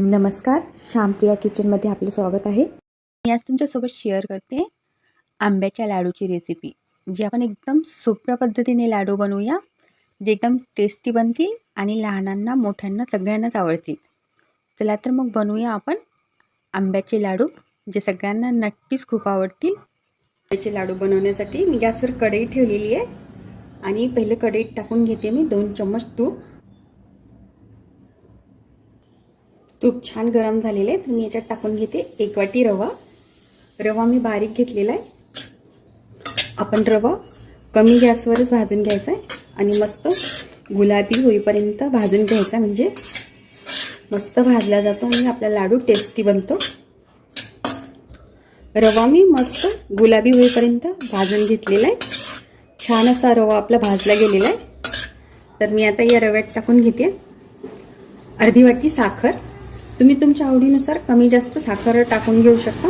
नमस्कार श्यामप्रिया किचनमध्ये आपलं स्वागत आहे. मी आज तुमच्यासोबत शेअर करते आंब्याच्या लाडूची रेसिपी जी आपण एकदम सोप्या पद्धतीने लाडू बनवूया जे एकदम टेस्टी बनतील आणि लहानांना मोठ्यांना सगळ्यांनाच आवडतील. चला तर मग बनवूया आपण आंब्याचे लाडू जे सगळ्यांना नक्कीच खूप आवडतील. आंब्याचे लाडू बनवण्यासाठी मी गॅसवर कढई ठेवलेली आहे आणि पहिले कढईत टाकून घेते मी दोन चम्मच तूप. तूप छान गरम झालेलं आहे तर मी याच्यात टाकून घेते एक वाटी रवा. रवा मी बारीक घेतलेला आहे. आपण रवा कमी गॅसवरच भाजून घ्यायचा आहे आणि मस्त गुलाबी होईपर्यंत भाजून घ्यायचा म्हणजे मस्त भाजला जातो आणि आपला लाडू टेस्टी बनतो. रवा मी मस्त गुलाबी होईपर्यंत भाजून घेतलेला आहे. छान असा रवा आपला भाजला गेलेला आहे. तर मी आता या रव्यात टाकून घेते. अर्धी वाटी साखर. तुम्ही तुमच्या आवडीनुसार कमी जास्त साखर टाकून घेऊ शकता.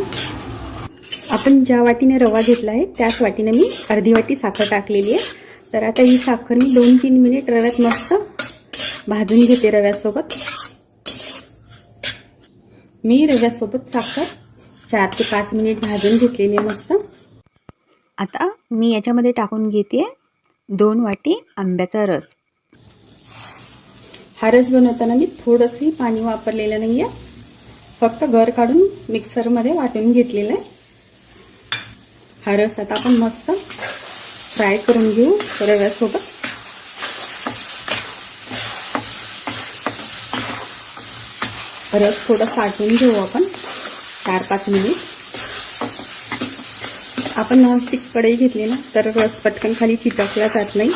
आपण ज्या वाटीने रवा घेतला आहे त्याच वाटीने मी अर्धी वाटी साखर टाकलेली आहे. तर आता ही साखर मी दोन तीन मिनिट रव्यात मस्त भाजून घेते रव्यासोबत. मी रव्यासोबत साखर चार ते पाच मिनिट भाजून घेतलेली आहे मस्त. आता मी याच्यामध्ये टाकून घेते दोन वाटी आंब्याचा रस. हा रस बनवताना मी थोडंसंही पाणी वापरलेलं नाही आहे फक्त गर काढून मिक्सरमध्ये वाटून घेतलेलं आहे. हा रस आता आपण मस्त फ्राय करून घेऊ रव्यासोबत. रस थोडं साठवून घेऊ आपण. चार पाच मिनिट. आपण नॉनस्टिक कढई घेतली ना तर रस पटकन खाली चिटकला जात नाही.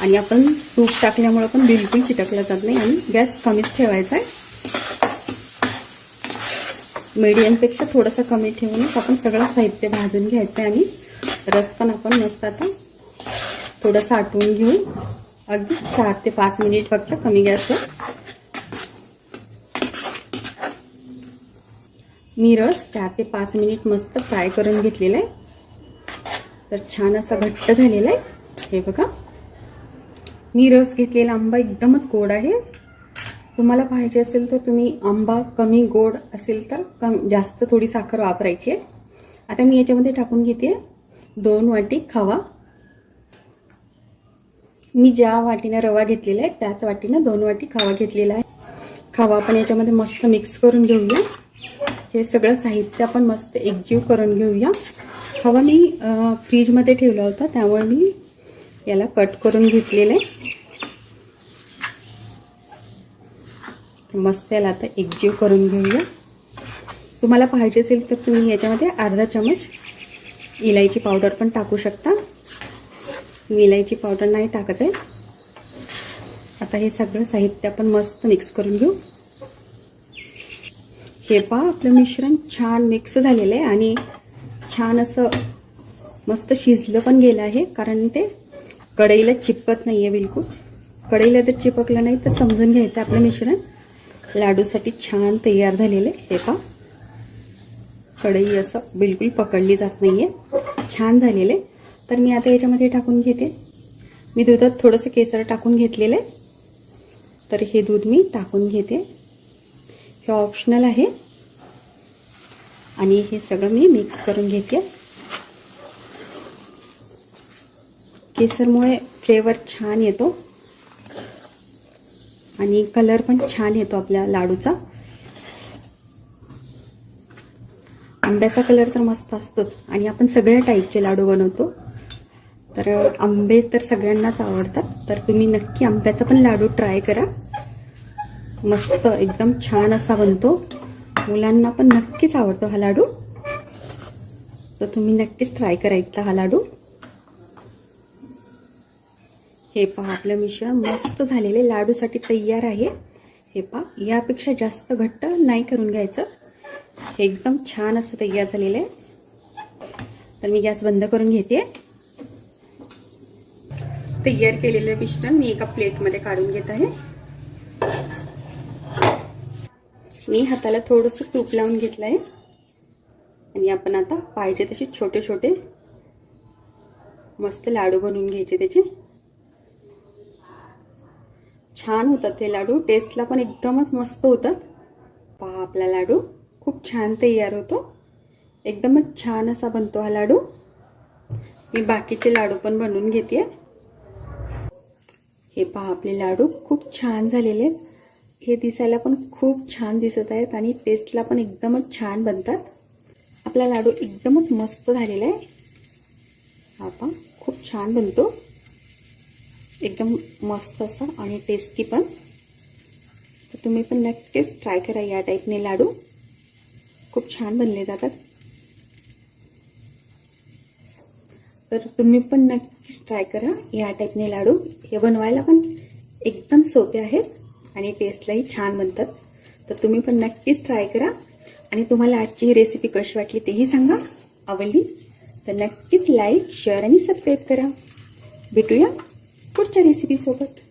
आणि आपण तूप टाकल्यामुळे पण बिलकुल चिटकला जात नाही आणि गॅस कमीच ठेवायचा आहे. मीडियमपेक्षा थोडंसं कमी ठेवूनच आपण सगळं साहित्य भाजून घ्यायचं आहे आणि रस पण आपण मस्त आता थोडंसं आटवून घेऊ. अगदी चार ते पाच मिनिट फक्त कमी गॅसवर मी रस चार ते पाच मिनिट मस्त फ्राय करून घेतलेला आहे. तर छान असा घट्ट झालेला आहे. हे बघा. मी रस घेतलेला आंबा एकदमच गोड आहे. तुम्हाला पाहिजे असेल तर तुम्ही आंबा कमी गोड असेल तर कम जास्त थोडी साखर वापरायची आहे. आता मी याच्यामध्ये टाकून घेते. दोन वाटी खवा. मी ज्या वाटीनं रवा घेतलेला आहे त्याच वाटीनं दोन वाटी खावा घेतलेला आहे. खावा आपण याच्यामध्ये मस्त मिक्स करून घेऊया. हे सगळं साहित्य आपण मस्त एकजीव करून घेऊया. खवा मी फ्रीजमध्ये ठेवला होता त्यामुळे मी याला कट करून घेतलेलं. आहे मस्त याला आता एकजीव करून घेऊया. तुम्हाला पाहिजे असेल तर तुम्ही याच्यामध्ये अर्धा चमच इलायची पावडर पण टाकू शकता. मी इलायची पावडर नाही टाकत आहे. आता हे सगळं साहित्य आपण मस्त मिक्स करून घेऊ. हे पहा आपलं मिश्रण छान मिक्स झालेलं आहे आणि छान असं मस्त शिजलं पण गेलं आहे कारण ते कढईला चिपकत नाही आहे बिलकुल. कढईला जर चिपकलं नाही तर समजून घ्यायचं आपलं मिश्रण. लाडूसाठी छान तयार झालेलं आहे हे पहा. कढई असं बिलकुल पकडली जात नाही आहे छान झालेलं आहे. तर मी आता याच्यामध्ये टाकून घेते. मी दुधात थोडंसं केसर टाकून घेतलेलं आहे. तर हे दूध मी टाकून घेते. हे ऑप्शनल आहे. आणि हे सगळं मी मिक्स करून घेते. केसरमुळे फ्लेवर छान येतो. आणि कलर पण छान येतो आपल्या लाडूचा. आंब्याचा कलर तर मस्त असतोच. आणि आपण सगळ्या टाईपचे लाडू बनवतो. तर आंबे तर सगळ्यांनाच आवडतात. तर तुम्ही नक्की आंब्याचा पण लाडू ट्राय करा. मस्त एकदम छान असा बनतो. मुलांना पण नक्कीच आवडतो हा लाडू. तर तुम्ही नक्कीच ट्राय करा इथला हा लाडू. हे पहा आपलं मिश्रण मस्त झालेले लाडूसाठी तयार आहे. हे पहा यापेक्षा जास्त घट्ट नाही करून घ्यायचं. हे एकदम छान असं तयार झालेलं आहे. तर मी गॅस बंद करून घेते. तयार केलेलं मिश्रण मी एका प्लेटमध्ये काढून घेत आहे. मी हाताला थोडंसं तूप लावून घेतलं आहे. आणि आपण आता पाहिजे तसे छोटे छोटे मस्त लाडू बनवून घ्यायचे त्याचे. छान होतात ते लाडू. टेस्टला पण एकदमच मस्त होतात. पहा आपला लाडू. खूप छान तयार होतो. एकदमच छान असा बनतो हा लाडू. मी बाकीचे लाडू पण बनवून घेते हे पहा आपले लाडू. खूप छान झालेले आहेत. हे दिसायला पण खूप छान दिसत आहेत आणि टेस्टला पण एकदमच छान बनतात. आपला लाडू एकदमच मस्त झालेला आहे. हा पहा खूप छान बनतो. एकदम मस्त असा आणि टेस्टी पण. तर तुम्ही पण नक्कीच ट्राय करा या टाईपने लाडू. खूप छान बनले जातात. तर तुम्ही पण नक्कीच ट्राय करा या टाईपने लाडू. हे बनवायला पण एकदम सोपे आहेत आणि टेस्टलाही छान बनतात. तर तुम्ही पण नक्कीच ट्राय करा. आणि तुम्हाला आजची ही रेसिपी कशी वाटली तेही सांगा. आवडली? तर नक्कीच लाईक शेअर आणि सबस्क्राईब करा. भेटूया. por terem sido seu papel.